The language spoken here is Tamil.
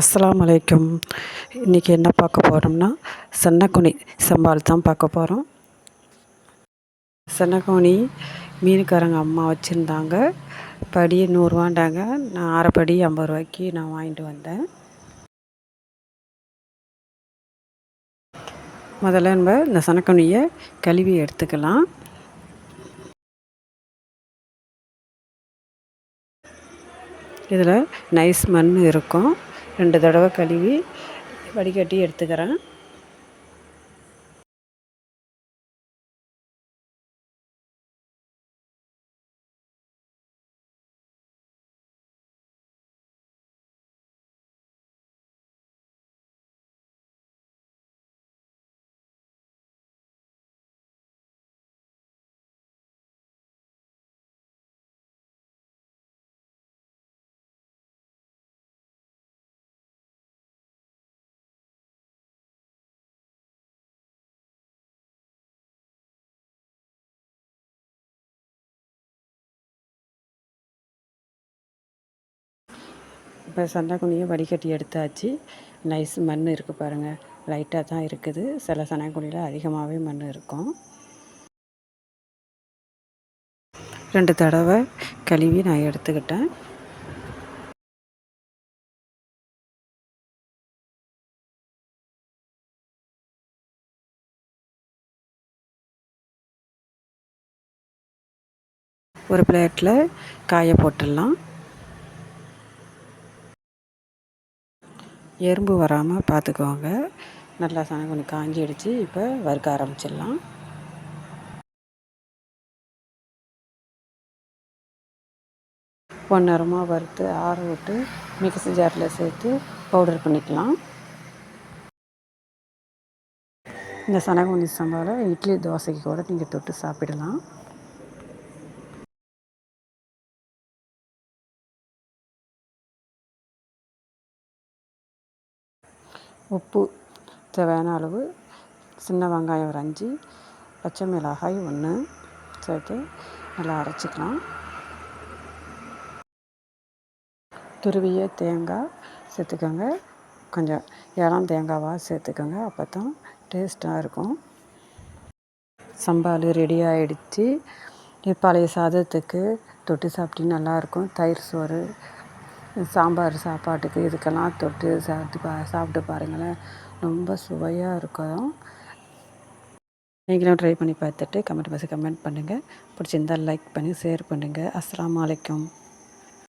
அஸ்லாம் வலைக்கம் இன்றைக்கி என்ன பார்க்க போகிறோம்னா சென்னக்குனி சம்பால் தான் பார்க்க போகிறோம் சென்னக்குனி மீனுக்காரங்க அம்மா வச்சுருந்தாங்க. படி நூறுரூவாண்டாங்க நான் அரைப்படி ஐம்பது ரூபாய்க்கு நான் வாங்கிட்டு வந்தேன். முதல்ல நம்ம இந்த சனக்கனியை கழுவி எடுத்துக்கலாம். இதில் நைஸ் மண் இருக்கும். ரெண்டு தடவை கழுவி வடிகட்டி எடுத்துக்கிறேன். இப்போ சண்டக்குனியை வடிகட்டி எடுத்தாச்சு. நைஸ் மண் இருக்குது பாருங்கள் லைட்டாக தான் இருக்குது. சில சனக்குழியில் அதிகமாகவே மண் இருக்கும். ரெண்டு தடவை கழுவி நான் எடுத்துக்கிட்டேன். ஒரு பிளேட்டில் காய போட்டுடலாம். எறும்பு வராமல் பார்த்துக்கோங்க நல்லா சனகுனி காஞ்சி அடித்து இப்போ வறுக்க ஆரம்பிச்சிடலாம். பொன்னரமாக வறுத்து ஆற விட்டு மிக்சி ஜாரில் சேர்த்து பவுடர் பண்ணிக்கலாம். இந்த சனகுனி சம்பாவில் இட்லி தோசைக்கு கூட நீங்கள் தொட்டு சாப்பிடலாம். உப்பு தேவையான அளவு சின்ன வெங்காயம் ஒரு அஞ்சு பச்சை மிளகாய் ஒன்று சேர்த்து நல்லா அரைச்சிக்கலாம். துருவிய தேங்காய் சேர்த்துக்கோங்க. கொஞ்சம் இளம் தேங்காவாக சேர்த்துக்கோங்க. அப்போ தான் டேஸ்ட்டாக இருக்கும். சம்பால் ரெடி ஆகிடுச்சு பழைய சாதத்துக்கு தொட்டு சாப்பிட்டு நல்லாயிருக்கும் தயிர் சோறு சாம்பார் சாப்பாட்டுக்கு இதுக்கெல்லாம் தொட்டு சாப்பிட்டு பா சாப்பிட்டு பாருங்களேன். ரொம்ப சுவையாக இருக்கும். நீங்களும் ட்ரை பண்ணி பார்த்துட்டு கமெண்ட் பாக்ஸில் கமெண்ட் பண்ணுங்கள் பிடிச்சிருந்தால் லைக் பண்ணி ஷேர் பண்ணுங்கள் அஸ்லாம் வலைக்கம்